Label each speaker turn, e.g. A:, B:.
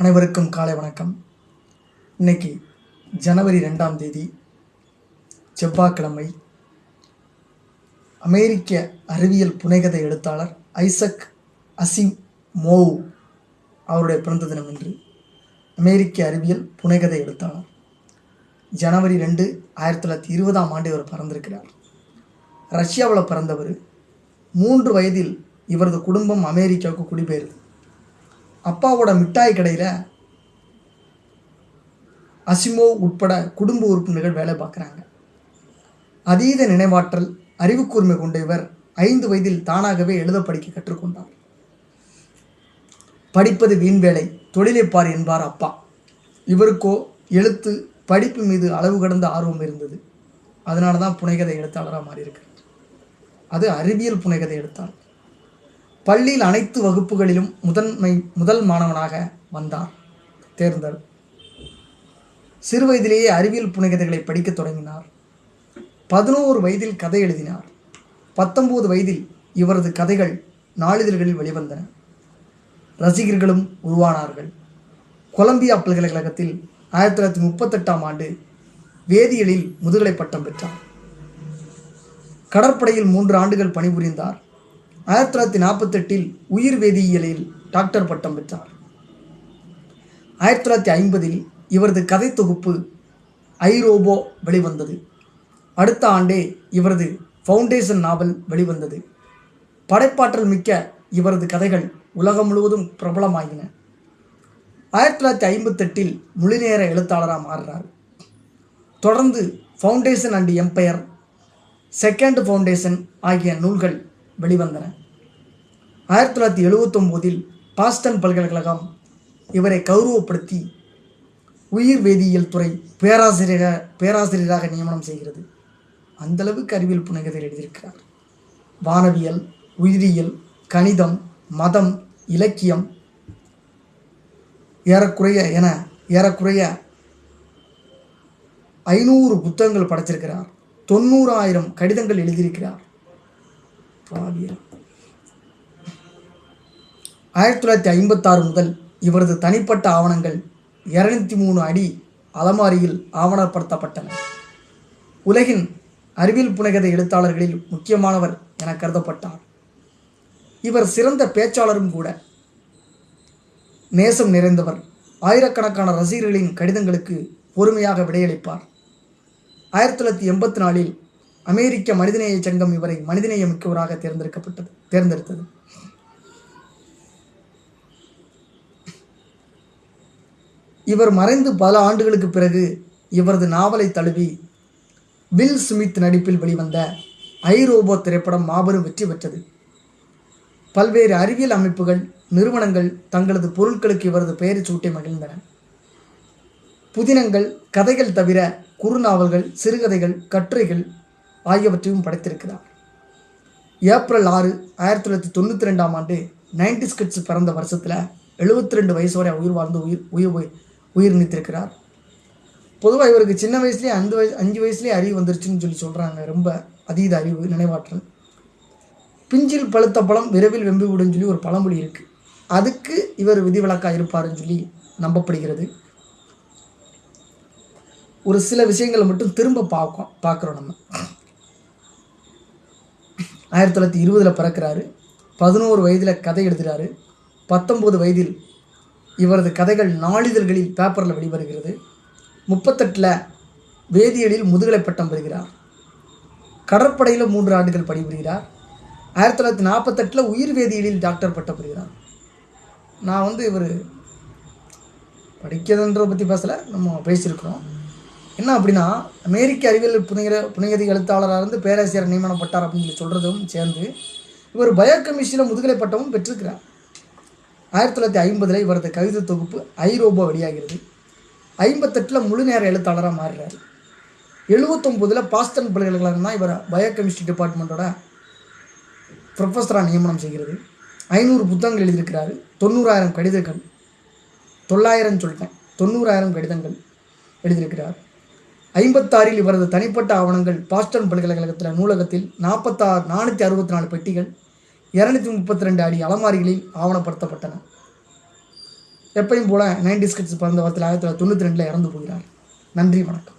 A: அனைவருக்கும் காலை வணக்கம். இன்னைக்கு ஜனவரி ரெண்டாம் தேதி செவ்வாய்க்கிழமை அமெரிக்க அறிவியல் புனைகதை எழுத்தாளர் ஐசக் அசிம் மோவ் அவருடைய பிறந்த தினம் என்று அமெரிக்க அறிவியல் புனைகதை எழுத்தாளர். ஜனவரி ரெண்டு ஆயிரத்தி தொள்ளாயிரத்தி இருபதாம் ஆண்டு இவர் பிறந்திருக்கிறார். ரஷ்யாவில் பிறந்தவர். மூன்று வயதில் இவரது குடும்பம் அமெரிக்காவுக்கு குடிபெயர்ந்தது அப்பாவோட மிட்டாய் கடையில் அசிமோ உட்பட குடும்ப உறுப்பினர்கள் வேலை பார்க்குறாங்க. அதீத நினைவாற்றல் அறிவுக்கூர்மை கொண்ட இவர் ஐந்து வயதில் தானாகவே எழுத படிக்க கற்றுக்கொண்டார். படிப்பது வீண் வேலை தொழிலைப்பார் என்பார் அப்பா. இவருக்கோ எழுத்து படிப்பு மீது அளவு கடந்த ஆர்வம் இருந்தது. அதனால தான் புனைகதை எழுத்தாளராக மாறியிருக்கிறார். அது அறிவியல் புனைகதை எழுத்தாளர். பள்ளியில் அனைத்து வகுப்புகளிலும் முதன்மை முதல் மாணவனாக வந்தார் தேர்ந்தார். சிறு வயதிலேயே அறிவியல் புனைகதைகளை படிக்கத் தொடங்கினார். பதினோரு வயதில் கதை எழுதினார். பத்தொன்பது வயதில் இவரது கதைகள் நாளிதழ்களில் வெளிவந்தன. ரசிகர்களும் உருவானார்கள். கொலம்பியா பல்கலைக்கழகத்தில் ஆயிரத்தி தொள்ளாயிரத்தி முப்பத்தெட்டாம் ஆண்டு வேதியியலில் முதுகலை பட்டம் பெற்றார். கடற்படையில் மூன்று ஆண்டுகள் பணிபுரிந்தார். ஆயிரத்தி தொள்ளாயிரத்தி நாற்பத்தெட்டில் உயிர் வேதியியலில் டாக்டர் பட்டம் பெற்றார். ஆயிரத்தி தொள்ளாயிரத்தி ஐம்பதில் இவரது கதை தொகுப்பு ஐரோபோ வெளிவந்தது. அடுத்த ஆண்டே இவரது ஃபவுண்டேஷன் நாவல் வெளிவந்தது. படைப்பாற்றல் மிக்க இவரது கதைகள் உலகம் முழுவதும் பிரபலமாகின ஆயிரத்தி தொள்ளாயிரத்தி ஐம்பத்தெட்டில் முழுநேர எழுத்தாளராக மாறுறார். தொடர்ந்து Foundation and Empire Second Foundation ஆகிய நூல்கள் வெளிவந்தன. ஆயிரத்தி தொள்ளாயிரத்தி எழுவத்தொம்போதில் பாஸ்டன் பல்கலைக்கழகம் இவரை கௌரவப்படுத்தி உயிர் வேதியியல் துறை பேராசிரியராக பேராசிரியராக நியமனம் செய்கிறது. அந்தளவுக்கு அறிவியல் புனைகதை எழுதியிருக்கிறார். வானவியல் உயிரியல் கணிதம் மதம் இலக்கியம் ஏறக்குறைய என ஏறக்குறைய ஐநூறு புத்தகங்கள் படைச்சிருக்கிறார் தொண்ணூறாயிரம் கடிதங்கள் எழுதியிருக்கிறார். பாவியல் ஆயிரத்தி தொள்ளாயிரத்தி ஐம்பத்தாறு முதல் இவரது தனிப்பட்ட ஆவணங்கள் இருநூத்தி மூணு அடி அலமாரியில் ஆவணப்படுத்தப்பட்டன. உலகின் அறிவியல் புனைகதை எழுத்தாளர்களில் முக்கியமானவர் என கருதப்பட்டார். இவர் சிறந்த பேச்சாளரும் கூட. நேசம் நிறைந்தவர். ஆயிரக்கணக்கான ரசிகர்களின் கடிதங்களுக்கு பொறுமையாக விடையளிப்பார். ஆயிரத்தி தொள்ளாயிரத்தி எண்பத்தி நாலில் அமெரிக்க மனிதநேய சங்கம் இவரை மனிதநேய மிக்கவராக தேர்ந்தெடுக்கப்பட்டது தேர்ந்தெடுத்தது. இவர் மறைந்து பல ஆண்டுகளுக்கு பிறகு இவரது நாவலை தழுவி வில் ஸ்மித் நடிப்பில் வெளிவந்த ஐரோபோ திரைப்படம் மாபெரும் வெற்றி பெற்றது. பல்வேறு அறிவியல் அமைப்புகள் நிறுவனங்கள் தங்களது பொருட்களுக்கு இவரது பெயரை சூட்டி மகிழ்ந்தன. புதினங்கள் கதைகள் தவிர குறுநாவல்கள் சிறுகதைகள் கட்டுரைகள் ஆகியவற்றையும் படைத்திருக்கிறார். ஏப்ரல் ஆறு ஆயிரத்தி தொள்ளாயிரத்தி தொண்ணூற்றி ரெண்டாம் ஆண்டு நைன்டி ஸ்கிட்ஸ் பிறந்த வருஷத்தில் எழுபத்தி ரெண்டு வயசு வரை உயிர் வாழ்ந்து உயிர் உயிர் உயிர் உயிர் நீத்திருக்கிறார். பொதுவாக இவருக்கு சின்ன வயசுலேயே அஞ்சு வயசு அஞ்சு வயசுலேயே அறிவு வந்துருச்சுன்னு சொல்லி சொல்கிறாங்க ரொம்ப அதீத அறிவு நினைவாற்றல். பிஞ்சில் பழுத்த பழம் விரைவில் வெம்பி விடுன்னு சொல்லி ஒரு பழமொழி இருக்குது அதுக்கு இவர் விதிவிலக்காக இருப்பாருன்னு சொல்லி நம்பப்படுகிறது. ஒரு சில விஷயங்களை மட்டும் திரும்ப பார்க்கோம் பார்க்குறோம் நம்ம. ஆயிரத்தி தொள்ளாயிரத்தி இருபதில் பிறக்கிறாரு. பதினோரு வயதில் கதை எழுதுகிறாரு பத்தொம்போது வயதில் இவரது கதைகள் நாளிதழ்களில் பேப்பரில் வெளிவருகிறது. முப்பத்தெட்டில் வேதியியலில் முதுகலை பட்டம் பெறுகிறார். கடற்படையில் மூன்று ஆண்டுகள் பணிபுரிகிறார். ஆயிரத்தி தொள்ளாயிரத்தி நாற்பத்தெட்டில் உயிர் வேதியியலில் டாக்டர் பட்டம் பெறுகிறார். நான் வந்து இவர் படிக்கிறதுன்றதை பற்றி பேசலை நம்ம பேசியிருக்கிறோம். என்ன அப்படின்னா அமெரிக்க அறிவியல் புனைகிற புனிகதி எழுத்தாளராக இருந்து பேராசிரியர் நியமனப்பட்டார் அப்படின்னு சொல்லி சொல்கிறதும் சேர்ந்து இவர் பயோகெமிஸ்ட்ரியில் முதுகலை பட்டமும் பெற்றிருக்கிறார். ஆயிரத்தி தொள்ளாயிரத்தி ஐம்பதில் இவரது கவிதை தொகுப்பு ஐரோபா வெளியாகிறது. ஐம்பத்தெட்டில் முழு நேர எழுத்தாளராக மாறுறார். எழுபத்தொம்போதில் பாஸ்டன் பல்கலைக்கழகம் தான் இவர் பயோகெமிஸ்ட்ரி டிபார்ட்மெண்ட்டோட ப்ரொஃபஸராக நியமனம் செய்கிறது. ஐநூறு புத்தகங்கள் எழுதியிருக்கிறாரு. தொண்ணூறாயிரம் கடிதங்கள். தொள்ளாயிரம் சொல்லிட்டேன். தொண்ணூறாயிரம் கடிதங்கள் எழுதியிருக்கிறார். ஐம்பத்தாறில் இவரது தனிப்பட்ட ஆவணங்கள் பாஸ்டன் பல்கலைக்கழகத்தில் நூலகத்தில் நாற்பத்தாறு நானூற்றி அறுபத்தி நாலு பெட்டிகள் இரநூத்தி முப்பத்தி ரெண்டு அடி அலமாரிகளில் ஆவணப்படுத்தப்பட்டன. எப்பையும் போல நைன்டி ஸ்கிட்ஸ் பிறந்த வாரத்தில் ஆயிரத்தி தொள்ளாயிரத்தி தொண்ணூற்றி ரெண்டில் இறந்து போகிறார். நன்றி வணக்கம்.